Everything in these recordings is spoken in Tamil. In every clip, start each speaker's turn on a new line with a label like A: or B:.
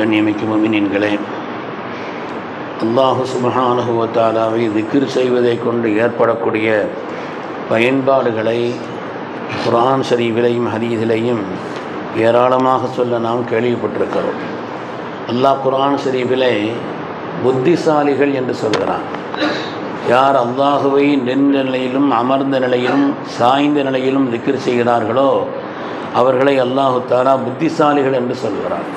A: கண்ணியமிக்க மமினின்களே. அல்லாஹு சுபஹானுகுவத்தாலாவை திக்ர் செய்வதை கொண்டு ஏற்படக்கூடிய பயன்பாடுகளை குரான் ஷரீஃபிலையும் ஹதீதிலையும் ஏராளமாக சொல்ல நாம் கேள்விப்பட்டிருக்கிறோம். அல்லாஹ் குரான் ஷரீஃபிலே புத்திசாலிகள் என்று சொல்கிறான். யார் அல்லாஹுவை நின்ற நிலையிலும் அமர்ந்த நிலையிலும் சாய்ந்த நிலையிலும் திக்ர் செய்கிறார்களோ அவர்களை அல்லாஹு தாரா புத்திசாலிகள் என்று சொல்கிறார்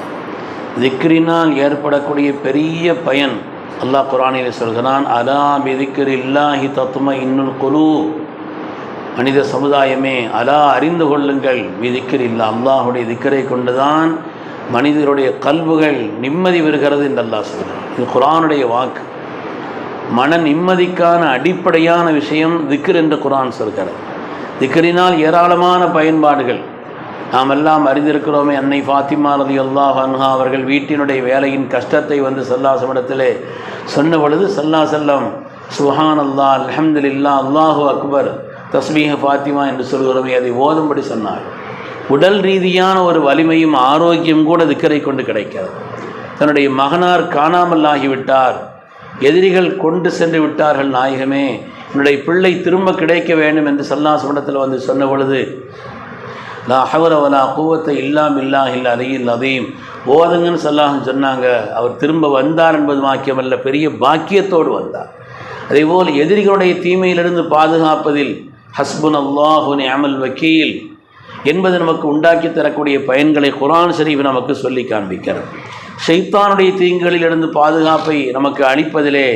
A: திக்ரினால் ஏற்படக்கூடிய பெரிய பயன் அல்லாஹ் குரானில் சொல்கிறான் அலா பிதிக்கர் இல்லாஹி தத்தும இன்னுல் குலு மனித சமுதாயமே அலா அறிந்து கொள்ளுங்கள். விதிக்கர் இல்லா அல்லாஹுடைய திக்கரை கொண்டுதான் மனிதருடைய கல்வுகள் நிம்மதி பெறுகிறது என்று அல்லாஹ் சொல்கிறான். இது குரானுடைய வாக்கு. மன நிம்மதிக்கான அடிப்படையான விஷயம் திக்ர் என்று குரான் சொல்கிறது. திக்ரினால் ஏராளமான பயன்பாடுகள். நாம் எல்லாம் அறிந்திருக்கிறோமே அன்னை ஃபாத்திமா ரதி அல்லாஹ் அன்ஹா அவர்கள் வீட்டினுடைய வேலையின் கஷ்டத்தை வந்து சல்லாசமிடத்திலே சொன்ன பொழுது சல்லா செல்லம் சுஹான் அல்லா அலமதுல்லா அல்லாஹு அக்பர் தஸ்மீக ஃபாத்திமா என்று சொல்கிறோமே அதை ஓதும்படி சொன்னார். உடல் ரீதியான ஒரு வலிமையும் ஆரோக்கியம் கூட திக்கரை கொண்டு கிடைக்கிறது தன்னுடைய மகனார் காணாமல் ஆகிவிட்டார். எதிரிகள் கொண்டு சென்று விட்டார்கள் நாயகமே. என்னுடைய பிள்ளை திரும்ப கிடைக்க வேண்டும் என்று சல்லாசமிடத்தில் வந்து சொன்ன பொழுது லா ஹவர வலா கூவத்தை இல்லாம் இல்லா இல்ல அதையில் அதையும் ஓதுங்கன்னு சொல்லாஹன்னு சொன்னாங்க. அவர் திரும்ப வந்தார் என்பது வாக்கியமல்ல பெரிய பாக்கியத்தோடு வந்தார். அதேபோல் எதிரிகளுடைய தீமையிலிருந்து பாதுகாப்பதில் ஹஸ்புன் அல்லாஹுனி அமல் வக்கீல் என்பது நமக்கு உண்டாக்கி தரக்கூடிய பயன்களை குரான் ஷரீஃப் நமக்கு சொல்லி காண்பிக்கிறது. ஷைத்தானுடைய தீங்குகளிலிருந்து பாதுகாப்பை நமக்கு அளிப்பதிலே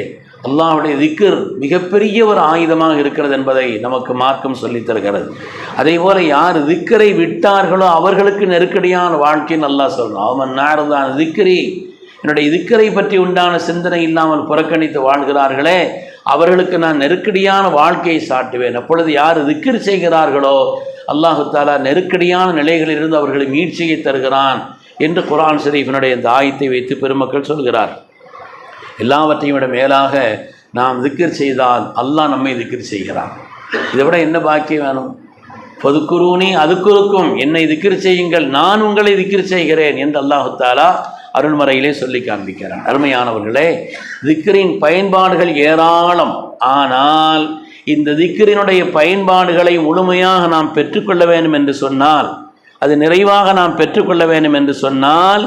A: அல்லாஹுடைய திக்கர் மிகப்பெரிய ஒரு ஆயுதமாக இருக்கிறது என்பதை நமக்கு மார்க்கம் சொல்லித் தருகிறது. அதே போல யார் திக்கரை விட்டார்களோ அவர்களுக்கு நெருக்கடியான வாழ்க்கைன்னு நல்லா சொல்கிறோம் அவன் நார்தான் திக்கரி. என்னுடைய திக்கரை பற்றி உண்டான சிந்தனை இல்லாமல் புறக்கணித்து வாழ்கிறார்களே அவர்களுக்கு நான் நெருக்கடியான வாழ்க்கையை சாட்டுவேன். அப்பொழுது யார் திக்கர் செய்கிறார்களோ அல்லாஹு தாலா நெருக்கடியான நிலைகளிலிருந்து அவர்களை மீட்சியை தருகிறான் என்று குரான் ஷரீஃபினுடைய இந்த ஆயத்தை வைத்து பெருமக்கள் சொல்கிறார் எல்லாவற்றையும் விட மேலாக நாம் திக்கர் செய்தால் அல்லாஹ் நம்மை திக்கர் செய்கிறான். இதை விட என்ன பாக்கியம் வேணும்? பொதுக்குருனி அதுக்குருக்கும். என்னை திக்கர் செய்யுங்கள் நான் உங்களை திக்கிர் செய்கிறேன் என்று அல்லாஹுத்தாலா அருள்மறையிலே சொல்லி காண்பிக்கிறான். அருமையானவர்களே திக்கரின் பயன்பாடுகள் ஏராளம். ஆனால் இந்த திக்கரினுடைய பயன்பாடுகளை முழுமையாக நாம் பெற்றுக்கொள்ள வேண்டும் என்று சொன்னால் அது நிறைவாக நாம் பெற்றுக்கொள்ள வேண்டும் என்று சொன்னால்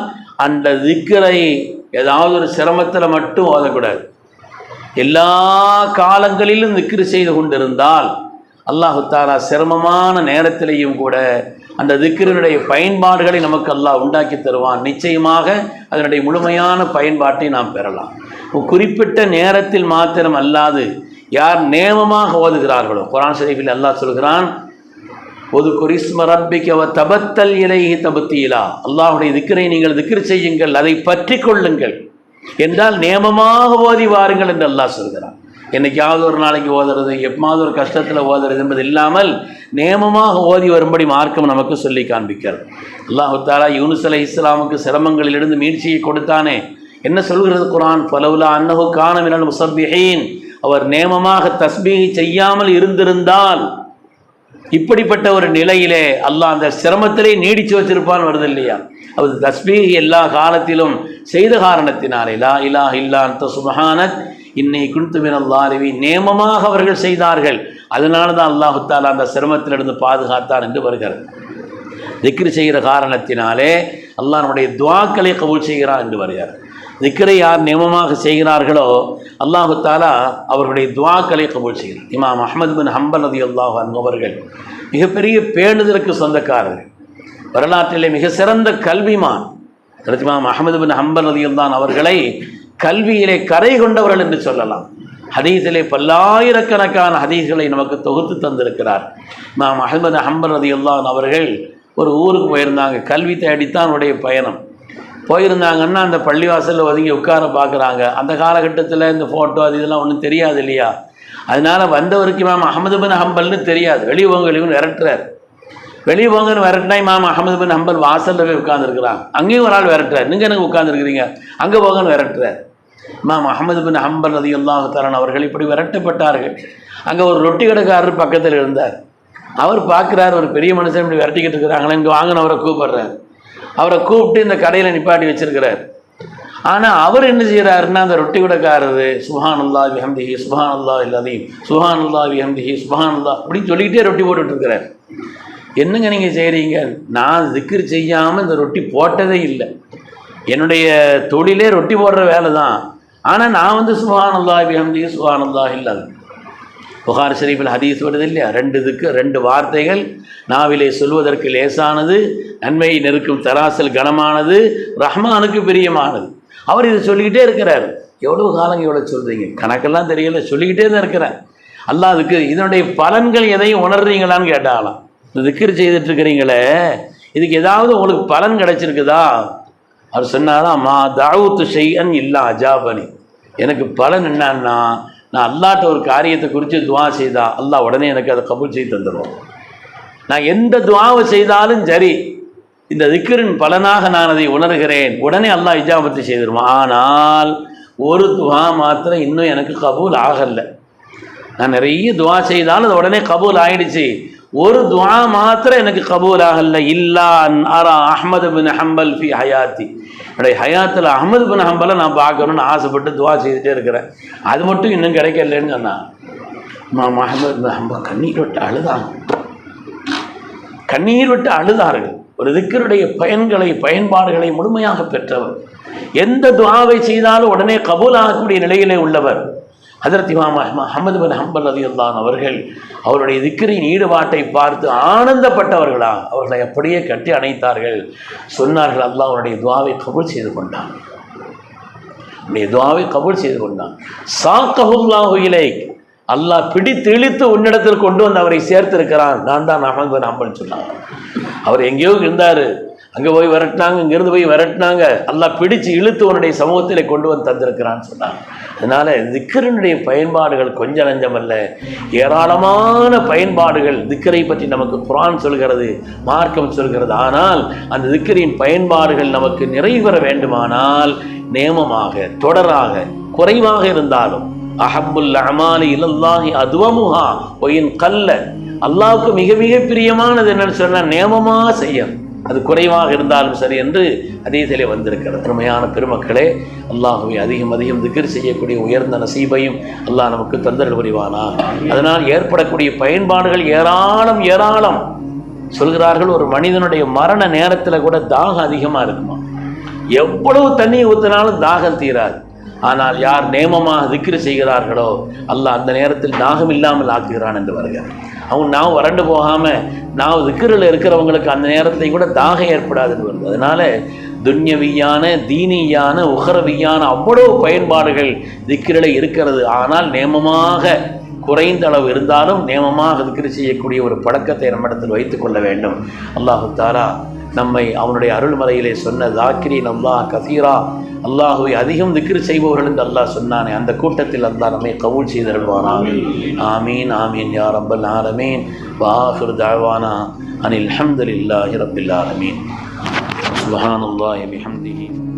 A: அந்த திக்கரை ஏதாவது ஒரு சிரமத்தில் மட்டும் ஓதக்கூடாது. எல்லா காலங்களிலும் திக்ரு செய்து கொண்டிருந்தால் அல்லாஹு தாலா சிரமமான நேரத்திலையும் கூட அந்த திக்கிரனுடைய பயன்பாடுகளை நமக்கு அல்லாஹ் உண்டாக்கி தருவான். நிச்சயமாக அதனுடைய முழுமையான பயன்பாட்டை நாம் பெறலாம். குறிப்பிட்ட நேரத்தில் மாத்திரம் அல்லாது யார் நேமமாக ஓதுகிறார்களோ குரான் ஷரீஃபில் அல்லாஹ் சொல்கிறான் ஒரு குரிஸ்ம ரப்பிக்கவ தபத்தல் இலைஹி தபத்தீலா. அல்லாஹுடைய திக்கரை நீங்கள் திக்கர் செய்யுங்கள் அதை பற்றி கொள்ளுங்கள். என்றால் நேமமாக ஓதி வாருங்கள் என்று அல்லாஹ் சொல்கிறான். என்னைக்காவது ஒரு நாளைக்கு ஓதுறது எப்பமாவது ஒரு கஷ்டத்தில் ஓதுறது என்பது இல்லாமல் நேமமாக ஓதி வரும்படி மார்க்கம் நமக்கு சொல்லி காண்பிக்கிறது. அல்லாஹு தாலா யூனுஸ் அலை இஸ்லாமுக்கு சிரமங்களிலிருந்து மீழ்ச்சியை கொடுத்தானே. என்ன சொல்கிறது குரான் பலவுலா அன்னஹு காணமினல் முசப்பிஹீன். அவர் நேமமாக தஸ்பீகை செய்யாமல் இருந்திருந்தால் இப்படிப்பட்ட ஒரு நிலையிலே அல்லாஹ் அந்த சிரமத்திலே நீடிச்சு வச்சிருப்பான் வருது இல்லையா அவர் தஸ்பீஹ் எல்லா காலத்திலும் செய்த காரணத்தினாலே லா இலா இல்லான் சுபஹானத் இன்னை குன்துமின் அல்லாருவி நேமமாக அவர்கள் செய்தார்கள். அதனால தான் அல்லாஹு தாலா அந்த சிரமத்திலிருந்து பாதுகாத்தான் என்று வருகிறது திக்ரு செய்கிற காரணத்தினாலே அல்லாஹ் நம்முடைய துவாக்களை கபூல் செய்கிறான் என்று வருகிறார். திக்கரை யார் நியமமாக செய்கிறார்களோ அல்லாஹு தாலா அவர்களுடைய துவாக்களை கபூல் செய்கிறார் இமாம் அஹமது பின் ஹம்பல் நதி அல்லாஹ் அவர்கள் மிகப்பெரிய பேணுதலுக்கு சொந்தக்காரர்கள். வரலாற்றிலே மிக சிறந்த கல்விமான். இமாம் அஹமது பின் ஹம்பல் நதி அல்லான் அவர்களை கல்வியிலே கரை கொண்டவர்கள் என்று சொல்லலாம். ஹதீஸிலே பல்லாயிரக்கணக்கான ஹதீஸ்களை நமக்கு தொகுத்து தந்திருக்கிறார். இமாம் அஹமது ஹம்பல் நதி அல்லான் அவர்கள் ஒரு ஊருக்கு போயிருந்தாங்க. கல்வி தேடித்தான் அவருடைய பயணம். போயிருந்தாங்கன்னா அந்த பள்ளிவாசலில் ஒதுங்கி உட்கார பார்க்குறாங்க. அந்த காலகட்டத்தில் இந்த ஃபோட்டோ அது இதெல்லாம் ஒன்றும் தெரியாது இல்லையா? அதனால் வந்தவருக்கு மேம் அகமது பின் ஹம்பல்னு தெரியாது. வெளியே போங்க வெளியே விரட்டுறார். வெளியே போங்கன்னு விரட்டினா இமாம் அகமது பின் ஹம்பல் வாசலில் போய் உட்காந்துருக்குறாங்க அங்கேயும் ஒரு ஆள் விரட்டுறார். நீங்கள் எனக்கு உட்காந்துருக்குறீங்க அங்கே போங்கன்னு விரட்டுறார். இமாம் அகமது பின் ஹம்பல் ரதி அல்லாஹு அவர்கள் இப்படி விரட்டப்பட்டார்கள். அங்கே ஒரு ரொட்டி கடைக்காரர் பக்கத்தில் இருந்தார். அவர் பார்க்குறாரு ஒரு பெரிய மனுஷன் இப்படி விரட்டிக்கிட்டு இருக்கிறாங்களே இங்கே வாங்கினவரை கூப்பிடுறாரு. அவரை கூப்பிட்டு இந்த கடையில் நிப்பாட்டி வச்சிருக்கிறார். ஆனால் அவர் என்ன செய்கிறாருன்னா அந்த ரொட்டி கடைக்காரரு சுஹானுல்லா விஹம்திஹி சுஹானுல்லா இல்லாதையும் சுஹானல்லா விஹம்திஹி சுஹானல்லா அப்படின்னு சொல்லிக்கிட்டே ரொட்டி போட்டுட்டு இருக்கிறார். என்னங்க நீங்கள் செய்கிறீங்க நான் திக்ர் செய்யாமல் இந்த ரொட்டி போட்டதே இல்லை. என்னுடைய தொழிலே ரொட்டி போடுற வேலை தான் ஆனால் நான் வந்து சுஹானுல்லா விஹம்திஹி சுஹானல்லா இல்லாது. புகார் ஷரீஃபில் ஹதீஸ் வருது இல்லையா ரெண்டு இதுக்கு ரெண்டு வார்த்தைகள் நாவிலே சொல்வதற்கு லேசானது நன்மையை நெருக்கும் தராசல் கனமானது ரஹ்மானுக்கு பிரியமானது. அவர் இதை சொல்லிக்கிட்டே இருக்கிறார். எவ்வளோ காலம் எவ்வளோ சொல்கிறீங்க கணக்கெல்லாம் தெரியல சொல்லிக்கிட்டே தான் இருக்கிறேன் அல்லாஹ் அதுக்கு இதனுடைய பலன்கள் எதையும் உணர்றீங்களான்னு கேட்டாலாம். இந்த திக்ர் செய்துட்டு இருக்கிறீங்களே இதுக்கு ஏதாவது உங்களுக்கு பலன் கிடைச்சிருக்குதா? அவர் சொன்னாராம் மா தாவூத்து செய்யன் இல்லா அஜாபனி. எனக்கு பலன் என்னன்னா நான் அல்லாட்ட ஒரு காரியத்தை குறித்து துவா செய்தால் அல்லாஹ் உடனே எனக்கு அதை கபூல் செய்து தந்துடுவோம் நான் எந்த துவாவை செய்தாலும் சரி இந்த திக்கரின் பலனாக நான் அதை உணர்கிறேன். உடனே அல்லாஹ் இஜாபத்தை செய்திருவான். ஆனால் ஒரு துவா மாத்திரம் இன்னும் எனக்கு கபூல் ஆகலை. நான் நிறைய துவா செய்தாலும் அது உடனே கபூல் ஆயிடுச்சு. ஒரு துவா மாத்திரம் எனக்கு கபூல் ஆகல இல்லா அன் அரா பின் ஹம்பல் ஃபி ஹயாத்தி. என்னுடைய ஹயாத்தில் அஹ்மது பின் ஹம்பலை நான் பார்க்கணும்னு ஆசைப்பட்டு துவா செய்துட்டே இருக்கிறேன். அது மட்டும் இன்னும் கிடைக்கலன்னு சொன்னான் மா அஹமது பின் ஹம்பல் கண்ணீர் விட்டு அழுதாங்க. கண்ணீர் விட்டு அழுதார்கள். ஒரு திக்கருடைய பயன்களை பயன்பாடுகளை முழுமையாக பெற்றவர். எந்த துவாவை செய்தாலும் உடனே கபூலாகக்கூடிய நிலையிலே உள்ளவர். ஹதரத் இமாம் அஹமது பின் ஹம்பல் அலி அல்லான் அவர்கள் அவருடைய திக்கரின் ஈடுபாட்டை பார்த்து ஆனந்தப்பட்டவர்களா அவர்களை அப்படியே கட்டி அணைத்தார்கள். சொன்னார்கள் அல்லாஹ் அவருடைய துவாவை கபூல் செய்து கொண்டான். உன்னுடைய துவாவை கபூல் செய்து கொண்டான். சாக்கஹுல்லாஹு இலை அல்லாஹ் பிடித்து இழுத்து உன்னிடத்தில் கொண்டு வந்து அவரை சேர்த்திருக்கிறான். நான் தான் அஹமது பின் ஹம்பல் சொன்னாங்க அவர் எங்கேயோ இருந்தார். அங்கே போய் விரட்டினாங்க இங்கேருந்து போய் விரட்டினாங்க. எல்லாம் பிடிச்சு இழுத்து உன்னுடைய சமூகத்தில் கொண்டு வந்து தந்திருக்கிறான்னு சொன்னாங்க அதனால் திக்கரனுடைய பயன்பாடுகள் கொஞ்சம் நஞ்சமல்ல. ஏராளமான பயன்பாடுகள் திக்கரை பற்றி நமக்கு குரான் சொல்கிறது மார்க்கம் சொல்கிறது. ஆனால் அந்த திக்கரின் பயன்பாடுகள் நமக்கு நிறைவேற வேண்டுமானால் நேமமாக தொடராக குறைவாக இருந்தாலும் அஹபுல் அமாலி இலல்லாஹி அதுவமுஹா ஒயின் கல்ல. அல்லாவுக்கு மிக மிக பிரியமானது என்னன்னு சொன்னால் நேமமாக செய்யணும். அது குறைவாக இருந்தாலும் சரி என்று அதீதிலே வந்திருக்கிறது. திறமையான பெருமக்களே அல்லாஹுவை அதிகம் அதிகம் திக்கர் செய்யக்கூடிய உயர்ந்த நசீபையும் அல்லாஹ் நமக்கு தந்தரல் புரிவானா? அதனால் ஏற்படக்கூடிய பயன்பாடுகள் ஏராளம் ஏராளம். சொல்கிறார்கள் ஒரு மனிதனுடைய மரண நேரத்தில் கூட தாகம் அதிகமாக இருக்குமா? எவ்வளவு தண்ணி ஊற்றினாலும் தாகம் தீராது. ஆனால் யார் நேமமாக திக்ரு செய்கிறார்களோ அல்லாஹ் அந்த நேரத்தில் தாகம் இல்லாமல் ஆக்குகிறான் என்று வருகிறார் அவங்க நான் வறண்டு போகாமல் நான் திக்கிரில் இருக்கிறவங்களுக்கு அந்த நேரத்தில் கூட தாகம் ஏற்படாதுன்னு வருது. அதனால் துன்யவியான தீனியான உகரவியான அவ்வளவு பயன்பாடுகள் திக்கிரில் இருக்கிறது. ஆனால் நேமமாக குறைந்த அளவு இருந்தாலும் நேமமாக திக்கிரி செய்யக்கூடிய ஒரு பழக்கத்தை நம்மிடத்தில் வைத்துக்கொள்ள வேண்டும். அல்லாஹு தாரா நம்மை அவனுடைய அருள்மறையிலே சொன்ன தாக்கிரின் அல்லாஹ் கசீரா அல்லாஹுவை அதிகம் திக்ரு செய்பவர்கள் என்று அல்லாஹ் சொன்னானே. அந்த கூட்டத்தில் அல்லாஹ் நம்மை கவுல் செய்தருள்வானாக ஆமீன். ஆமீன் யார் ரப்பல் ஆலமீன். வாஹிர் தாழ்வானா அனில் ஹம்தலில்லாஹி ரப்பில் ஆலமீன். சுப்ஹானல்லாஹி பிஹம்திஹி.